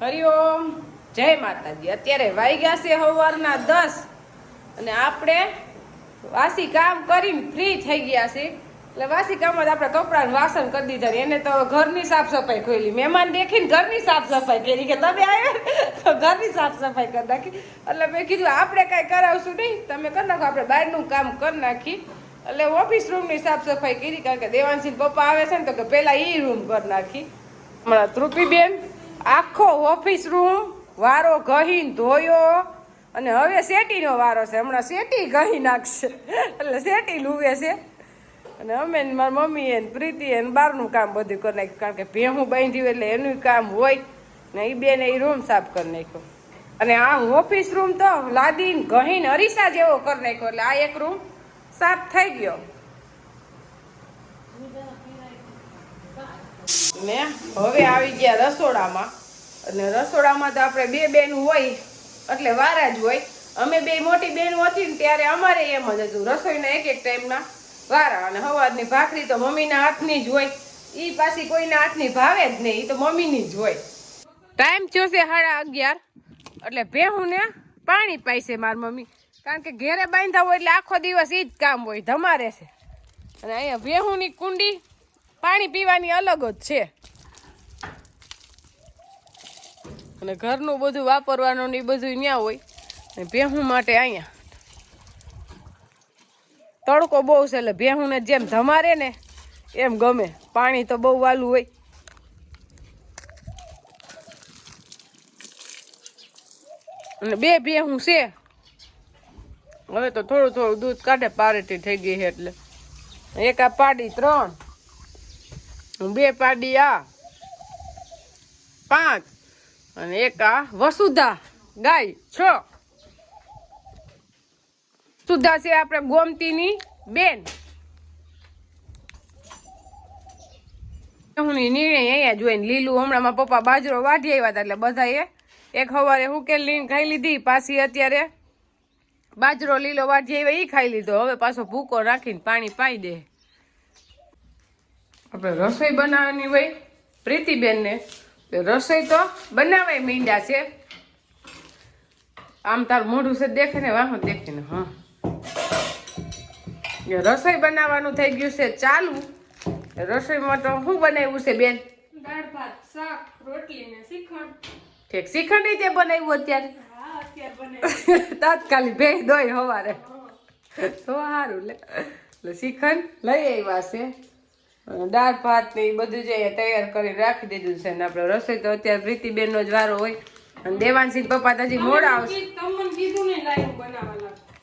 હરિઓમ જય માતાજી. અત્યારે વાગ્યા છે સવારના દસ અને આપણે વાસી કામ કરીને ફ્રી થઈ ગયા છે એટલે વાસી કામમાં જ આપણે કપડાં વાસણ કરી દીધા એને તો ઘરની સાફ સફાઈ ખોલી મહેમાન દેખીને ઘરની સાફ સફાઈ કરી કે તમે આવ્યા તો ઘરની સાફ સફાઈ કરી નાખી. એટલે મેં કીધું, આપણે કાંઈ કરાવશું નહીં. તમે કરી નાખો, આપણે બહારનું કામ કરી નાખી. એટલે ઓફિસ રૂમની સાફ સફાઈ કરી, કારણ કે દેવાંશી પપ્પા આવે છે ને, તો કે પહેલાં એ રૂમ કરી નાખી. હમણાં ત્રુપીબેન આખો ઓફિસ રૂમ વારો ઘહીને ધોયો અને હવે શેટીનો વારો છે. હમણાં શેટી ઘહી નાખશે. એટલે શેટી લુવે છે. અને અમે મારી મમ્મી એને પ્રીતિ એને બહારનું કામ બધું કરી નાખ્યું. કારણ કે ભેહું બાંધ્યું એટલે એનું કામ હોય ને એ બેને એ રૂમ સાફ કરી નાખ્યો. અને આ ઓફિસ રૂમ તો લાદીને ઘહીને અરીસા જેવો કરી નાખ્યો. એટલે આ એક રૂમ સાફ થઈ ગયો. ને હવે આવી ગયા રસોડામાં. અને રસોડામાં તો આપણે બે બેન હોય, એટલે વારા જ હોય. અમે બે મોટી બેન હતી ને ત્યારે અમારે એમ જ હતું, રસોઈના એક એક ટાઈમના વારા. અને હવારની ભાખરી તો મમ્મીના હાથની જ હોય. એ પાછી કોઈના હાથની ભાવે જ નહીં એ તો મમ્મીની જ હોય. ટાઈમ થયો છે સાડા અગિયાર. એટલે ભેહું ને પાણી પાઈશે મારી મમ્મી. કારણ કે ઘેરે બાંધા હોય એટલે આખો દિવસ એ જ કામ હોય, ધમારે છે. અને અહીંયા ભેહુંની કુંડી પાણી પીવાની અલગ જ છે. અને ઘરનું બધું વાપરવાનું ને એ બધું ત્યાં હોય. અને ભેહું માટે અહીંયા તડકો બહુ છે એટલે ભેહુંને જેમ ધમારે ને એમ ગમે. પાણી તો બહુ વાલું હોય. અને બે ભેહું છે. હવે તો થોડું થોડું દૂધ કાઢે, પારેટી થઈ ગઈ છે એટલે. એક આ પાડી ત્રણ. બે પાડી આ પાંચ. અને એક આ વસુધા. ગાય, છ. સુધા છે આપણે ગોમતીની બેન. હું નિર્ણય અહીંયા જોઈને લીલું, હમણાં પપ્પા બાજરો વાઢી આવ્યા હતા એટલે બધાએ એક સવારે હુકેલ લઈને ખાઈ લીધી, પાછી અત્યારે બાજરો લીલો વાઢી આવ્યા એ ખાઈ લીધો. હવે પાછો ભૂકો રાખીને પાણી પાઈ દે. આપણે રસોઈ બનાવવાની હોય પ્રીતિબેનને. રસોઈ તો બનાવાય મીંડા છે. આમ તાર મોઢું છે દેખે ને વાહ દેખે ને હા. રસોઈ બનાવવાનું થઈ ગયું છે ચાલુ. રસોઈમાં તો શું બનાવ્યું છે બેન? દાળ ભાત શાક રોટલી ને શ્રીખંડ ઠીક શ્રીખંડ બનાવ્યું અત્યારે? તાત્કાલિક ભેજ દોય હવારે. તો સારું લે. શ્રીખંડ લઈ આવ્યા છે. દાળ ભાત ને એ બધું જે તૈયાર કરી રાખી દીધું છે ને આપણે રસોઈ તો અત્યારે પ્રીતિબેનનો જ વારો હોય. અને દેવાનસિંહ પપ્પા તાજી મોડા આવશે. ને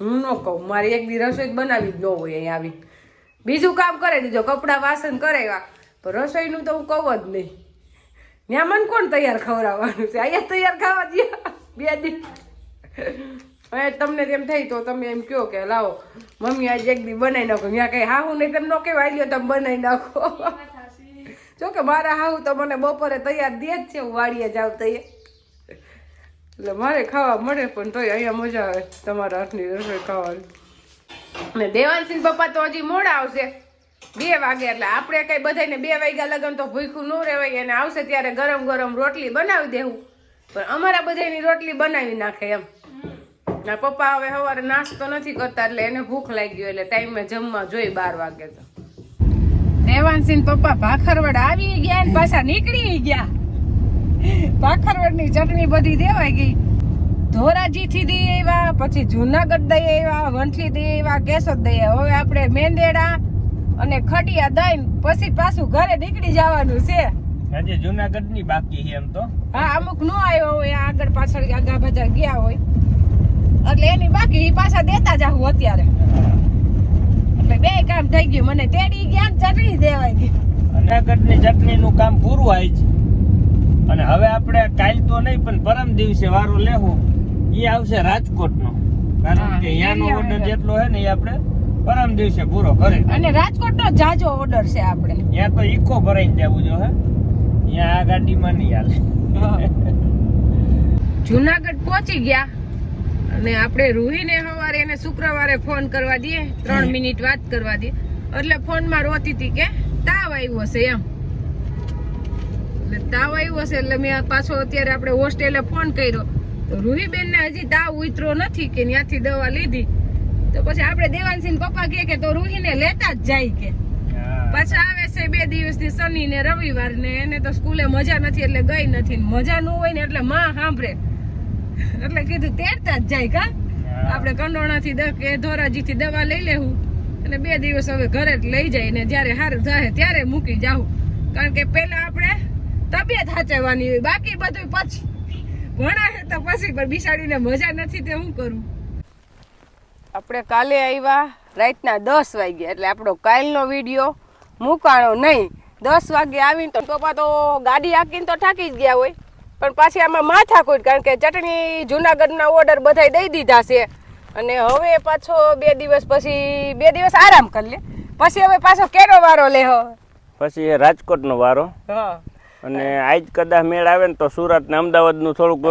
હું ન કહું મારી એક દી રસોઈ બનાવી જ ન હોય અહીં આવી. બીજું કામ કરે દીધો કપડાં વાસણ કરાવ્યા. પણ રસોઈનું તો હું કહું જ નહીં. ત્યાં મને કોણ તૈયાર ખવડાવવાનું છે? અહીંયા તૈયાર ખાવા દે બે દી. હવે તમને તેમ થઈ તો તમે એમ કહો કે, લાવો, મમ્મી આજે એક દી બનાવી નાખો. ત્યાં કઈ હાહું નહીં તેમ ન કહેવાય લ્યો તમે બનાવી નાખો. જો કે મારા હાહુ તો મને બપોરે તૈયાર દે જ છે, હું વાડીએ જાઉં તૈયાર એટલે મારે ખાવા મળે પણ તોય અહીંયા મજા આવે તમારા હાથની રસોઈ ખાવાની. અને દેવાનસિંહ પપ્પા તો હજી મોડા આવશે, બે વાગે એટલે આપણે કઈ બધાને બે વાગ્યા લગન તો ભૂખ્યું ન રહેવાય અને આવશે ત્યારે ગરમ ગરમ રોટલી બનાવી દેવું. પણ અમારા બધાની રોટલી બનાવી નાખે એમ. ના પપ્પા હવે સવારે નાસ્તો નથી કરતા એટલે એને ભૂખ લાગી ગયો એટલે ટાઈમે જમવા જોઈ બાર વાગે તો. દેવાનસિંહ પપ્પા ભાખરવડ આવી ગયા ને પાછા નીકળી ગયા. ભાખરવડની ચટણી બધી દેવાઈ ગઈ. ધોરાજી થી દઈ આવ્યા પછી જુનાગઢ દઈ આવ્યા વંથલી દઈ આવ્યા કેશોદ દઈ આવ્યા. હવે આપણે મેંદેડા અને ખટિયા દઈને પછી પાછું ઘરે નીકળી જવાનું છે. હજી જુનાગઢની બાકી છે એમ તો. હા અમુક નો આવ્યો હોય આગળ પાછળ આગા બધા ગયા હોય. એટલે એની બાકી એ પાછા દેતા જાહું અત્યારે. એટલે બે કામ થઈ ગયું. મને તેડી ગયા ચટણી દેવાય ગઈ. જુનાગઢની ચટણી નું કામ પૂરું આવી છે. અને હવે આપણે કાલ તો નહીં પણ પરમ દિવસે વારો લેવું. એ આવશે રાજકોટ નો કારણ કે અહીંયાનો ઓર્ડર જેટલો છે ને એ આપણે પરમ દિવસે પૂરો કરે અને રાજકોટ નો જાજો ઓર્ડર છે આપણે. ત્યાં તો ઈકો ભરાઈને જવું જો હે. અહીંયા આ ગાડીમાં નહીં હાલે. જુનાગઢ પહોંચી ગયા. અને આપણે રૂહીને સવારે એને શુક્રવારે ફોન કરવા દઈએ. ત્રણ મિનિટ વાત કરવા દઈએ. એટલે ફોનમાં રોતી હતી કે તાવ આવ્યો હશે એમ. એટલે તાવ આવ્યો હશે એટલે મેં પાછો અત્યારે આપણે હોસ્ટેલે ફોન કર્યો. તો રૂહીબેન ને હજી તાવ ઉતરો નથી કે ત્યાંથી દવા લીધી. તો પછી આપણે દેવાનસિંહ પપ્પા કહે કે તો રૂહીને લેતા જ જાય કે. પાછા આવે છે બે દિવસથી શનિ ને રવિવાર ને એને તો સ્કૂલે મજા નથી એટલે ગઈ નથી મજા ન હોય ને એટલે માં સાંભળે. એટલે કીધું તેડતા જ જાય કા? આપણે કંડોણાથી કે ધોરાજીથી દવા લઈ લેવું. અને બે દિવસ હવે ઘરે જ લઈ જાય ને જ્યારે સારું થાય ત્યારે મૂકી જાઉં. કારણ કે પહેલા આપણે તબિયત સાચવવાની હોય બાકી બધું પછી. ભણાશે તો પછી પણ બિસાડીને મજા નથી તે હું કરું? આપણે કાલે આવ્યા રાતના દસ વાગ્યા એટલે આપણો કાલનો વીડિયો મૂકાણો નહીં. દસ વાગે આવીને તો પપ્પા તો ગાડી હાકીને તો થાકી જ ગયા હોય. પણ પાછી આમાં માથા કોઈ કારણ કે ચટણી જુનાગઢના ઓર્ડર બધાય દઈ દીધા છે. અને હવે પાછો બે દિવસ પછી બે દિવસ આરામ કરી લે. પછી હવે પાછો કેનો વારો લેહો પછી રાજકોટનો વારો. હા. અને આજ કદાચ મેળ આવે ને તો સુરત ને અમદાવાદનું થોડુંક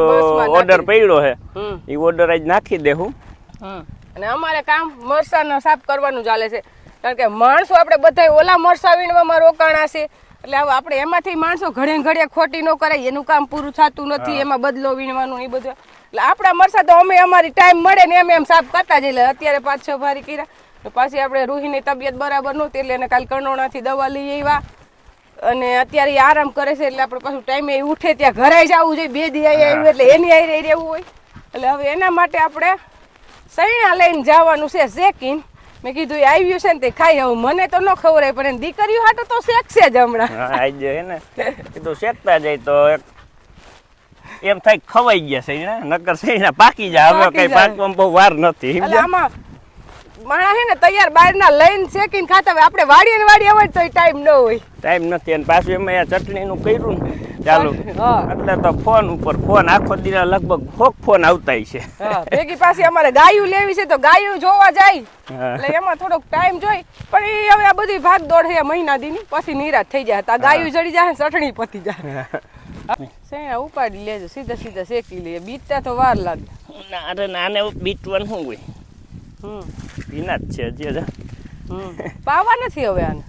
ઓર્ડર પડ્યો છે એ ઓર્ડર આજ નાખી દેવું. અને અમારે કામ મરસાનો સાફ કરવાનું ચાલે છે. કારણ કે માણસો આપણે બધા ઓલા મરસા વીણવામાં રોકાણા છે. એટલે હવે આપણે એમાંથી માણસો ઘડે ઘડે ખોટી ન કરાય એનું કામ પૂરું થતું નથી એમાં બદલો વીણવાનું એ બધું. એટલે આપણા મરસા તો અમે અમારી ટાઈમ મળે ને એમ એમ સાફ કરતા જઈએ. એટલે અત્યારે પાંચ છ ભારી કર્યા. તો પાછી આપણે રૂહીની તબિયત બરાબર નહોતી એટલે એને કાલ કણોણાથી દવા લઈ આવ્યા. અને અત્યારે આરામ કરે છે એટલે આપણે પાછું ટાઈમે ઉઠે ત્યાં ઘરે જવું જોઈએ. બે દી આવ્યું એટલે એની આવી રહેવું હોય. એટલે હવે એના માટે આપણે સૈણા લઈને જવાનું છે શેકીન મેં કીધું આવ્યું છે ને તે ખાઈ આવું. મને તો ન ખવડાય પણ એની દીકરીઓ હાટો તો શેકશે જ હમણાં. આવી જાય ને. કીધું શેકતા જાય તો એક એમ થાય ખવાઈ ગયા છે નકર છે પાકી જાય. હવે કઈ. પાકવામાં બહુ વાર નથી આમાં માણા હે ને તૈયાર બહારના લઈને શેકીને ખાતા હોય. આપણે વાડીએ ને વાડીએ હોય તો ટાઈમ ન હોય. ટાઈમ નથી અને પાછું એમાં ચટણીનું કર્યું ને ચાલુ. એટલે તો ફોન ઉપર ફોન આખો દિન લગભગ હોક ફોન આવતા છે. ભેગી પાસે અમારે ગાયું લેવી છે તો ગાયું જોવા જાય. એટલે એમાં થોડોક ટાઈમ જોઈ. પણ એ હવે આ બધી ભાગ દોડ છે મહિના દીની. પછી નિરાશ થઈ જાય. તા ગાયું જડી જાય ચટણી પતી જાય. સેણા ઉપાડી લેજો સીધા સીધા શેકી લે બીતતા તો વાર લાગે. ના, અરે નાને બીટવાનું શું હોય. હમ. પીના જ છે હજી હજી. હમ. પાવા નથી હવે આને.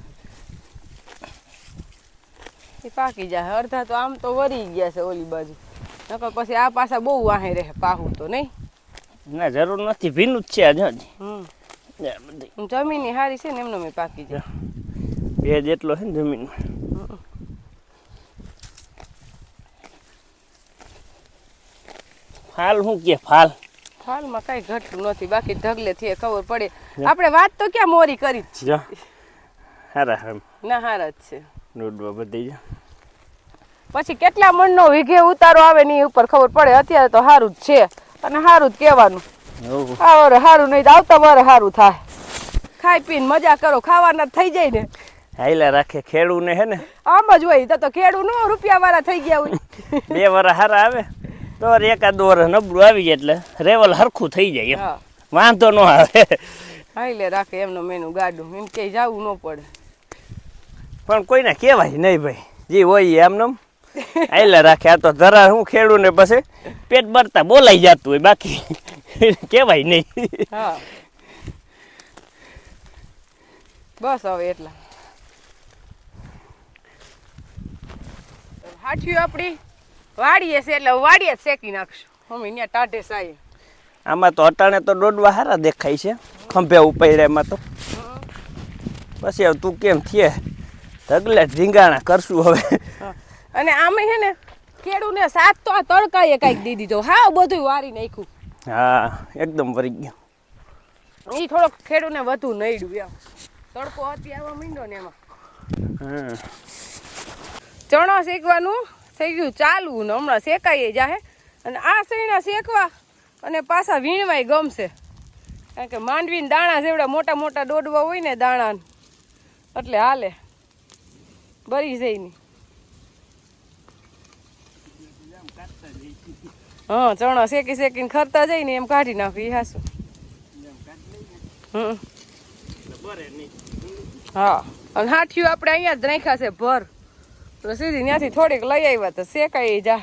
એ પાકી જાય. અડધા તો આમ તો વરી ગયા છે ઓલી બાજુ. નકર પછી આ પાછા બહુ વાહે રહે પાહું તો નહીં? ના જરૂર નથી. ભીનું જ છે હજી હજી. હમ. જા હારી છે ને એમનો મેં પાકી જાય. ભેજ એટલો છે ને જમીનમાં. ફાલ શું કે ફાલ? ફાલમાં કઈ ઘટતું નથી. બાકી ઢગલે થી ખબર પડે. આપણે વાત તો ક્યાં મોરી કરી જ છે હારા હારા. ના હારા જ છે. દોડવા બધી પછી કેટલા મણનો વીઘે ઉતારો આવે ને એ ઉપર ખબર પડે. અત્યારે તો સારું જ છે. અને સારું જ કહેવાનું. આવરે સારું નહીં તો આવતા વારે સારું થાય. ખાઈ પીને મજા કરો ખાવાના થઈ જાય ને. હાઈલા રાખે ખેડૂને હે ને. આમ જ હોય તો તો ખેડૂ નો રૂપિયા વાળા થઈ ગયા હોય. બે વર હારા આવે. તો એકાદ વર નબળું આવી જાય એટલે રેવલ હરખું થઈ જાય વાંધો ન આવે. હાઈલે રાખે એમનો મેનુ ગાડું. એમ કે જવું ન પડે. પણ કોઈને કહેવાય નહીં ભાઈ. જે હોય એમને આયલા રાખે આ તો ધરા હું ખેડું ને પછી પેટ ભરતા બોલાઈ જતું હોય બાકી કહેવાય નહીં. બસ હવે એટલા. હાઠિયું આપણી વાડીએ છે એટલે વાડીએ શેકી નાખશું. મમ્મી ત્યાં ટાઢે સાઈ આમાં તો અટાણે તો દોડવા હારા દેખાય છે. ખંભે ઉપાડ્યા એમાં તો. પછી તું કેમ થયે? ઢગલે ઢીંગાણા કરશું હવે. અને આમે છે ને ખેડૂને સાત તો આ તડકાએ કાંઈક દી દીધો. હા બધું વારી નાખ્યું. હા એકદમ વરી ગયો. એ થોડોક ખેડૂને વધુ નડ્યું એમ. તડકો હતી આવવા માંડ્યો ને એમાં. ચણો શેકવાનું થઈ ગયું ચાલુ ને હમણાં શેકાઈ જાહે અને આ સૈણા શેકવા અને પાછા વીણવાય ગમશે. કારણ કે માંડવીને દાણા જેવડા મોટા મોટા દોડવા હોય ને દાણા એટલે હાલે. બરી જાય ની હા, ચણા શેકી શેકીને ખરતા જઈને એમ કાઢી નાખી હાસું હમ. હા, અને હાથિયું આપણે અહીંયા જ રાખ્યા છે, ભર. તો સીધી ત્યાંથી થોડીક લઈ આવ્યા તો શેકાઈ જા.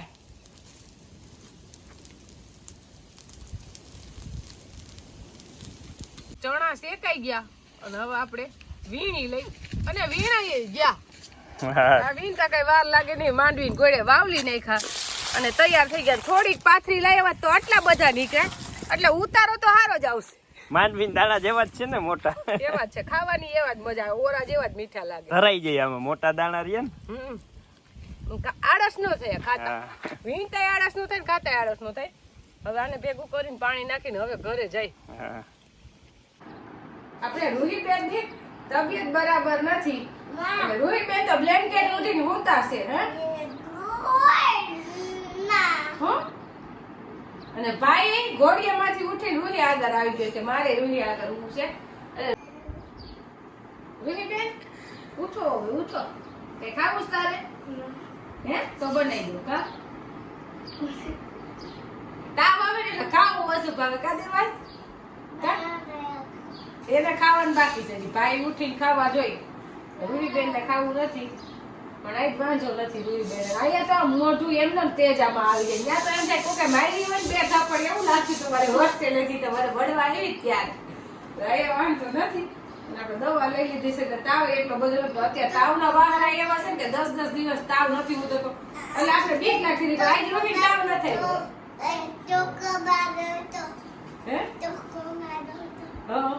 ચણા શેકાઈ ગયા, અને હવે આપણે વીણી લઈ, અને વીણાઈ ગયા. આ કઈ વાર લાગે નહીં માંડવીને ગોળે વાવલી નાખા અને તૈયાર થઈ ગયા થોડીક પાથરી લાવ્યા તો આટલા બધા નીકળે. એટલે ઉતારો તો હારો જ આવશે. માંડવીન દાણા જેવા જ છે ને મોટા. એવા જ છે. ખાવાની એવા જ મજા આવે. ઓરા જેવા જ મીઠા લાગે. ધરાઈ જાય આમાં. મોટા દાણા રહ્યા ને. આળસ નો થાય ખાતા. વીણતા આળસ નો થાય ને ખાતા આળસ નો થાય. હવે આને ભેગું કરીને પાણી નાખીને હવે ઘરે જાય. હા. આપણે રૂહીબેનની તબિયત બરાબર નથી. એટલે રૂહીબેન તો બ્લેન્કેટ ઉઠીને હોતા છે હે? હો? અને ભાઈ ઘોડિયામાંથી ઉઠીને રૂહી આગળ આવી ગયો છે. મારે રૂહી આગળ ઊભું છે. એટલે રૂહીબેન ઉઠો હવે ઉઠો. કે ખાવું તારે? હે? તો બનાવી દો કા? તાવ આવે ને એટલે ખાવું વસુ ભાવે. કા દેવાય એને ખાવાનું બાકી છે. ભાઈ ઉઠીને ખાવા જોઈ રૂહીબેન ને ખાવું નથી પણ આઈ વાંધો નથી રૂહીબેન અહીંયા તો મોઢું એમને એમ તેજ આમાં આવી જાય. ત્યાં તો એમ થાય કોકે મારી હોય બે થાપડ એવું લાગ્યું તમારે હોસ્ટેલેથી તમારે વડવા એવી ત્યારે. એ વાંધો નથી. આપણે દવા લઈ લીધી છે કે તાવ એટલો બધો નતો. અત્યારે તાવના વાહરા એવા છે ને કે દસ દસ દિવસ તાવ નથી ઉતરતો. એટલે આપણે બીક નાખી દીધી આજ રોગી તાવ નથી. હે હા.